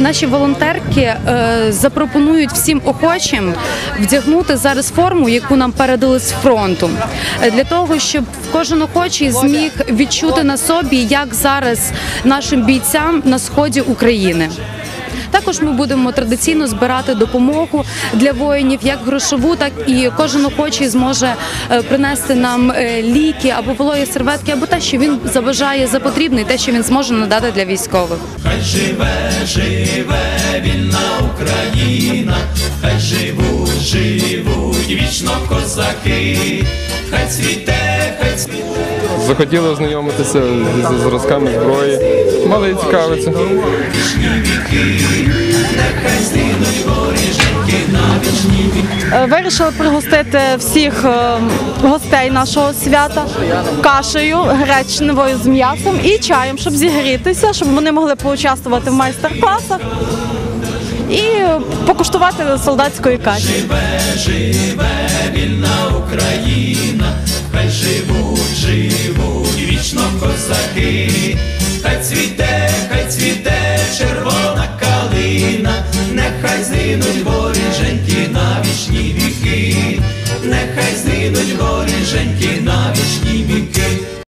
наші волонтерки е, запропонують всім охочим вдягнути зараз форму, яку нам передали з фронту, Е, для того, щоб кожен охочий зміг відчути на собі, як зараз нашим бійцям на сході України. Також ми будемо традиційно збирати допомогу для воїнів, як грошову, так і кожен охочий зможе е, принести нам е, ліки або вологі серветки, або те, що він забажає за потрібне, і те, що він зможе надати для військових. Хай живе, живе вільна Україна, хай живуть, живуть вічно козаки, хай цвіте, хай цвіте. захотіли ознайомитися з зразками зброї. Мали і цікавиться. Вирішили пригостити всіх е, гостей нашого свята кашею гречневою з м'ясом і чаєм, щоб зігрітися, щоб вони могли поучаствувати в майстер-класах і е, покуштувати солдатської каші. живе вільна Україна, хай живуть, живуть вічно козаки, хай цвіте, хай цвіте червона калина, нехай на вічні віки, нехай знинуть горі женьки на вічні віки.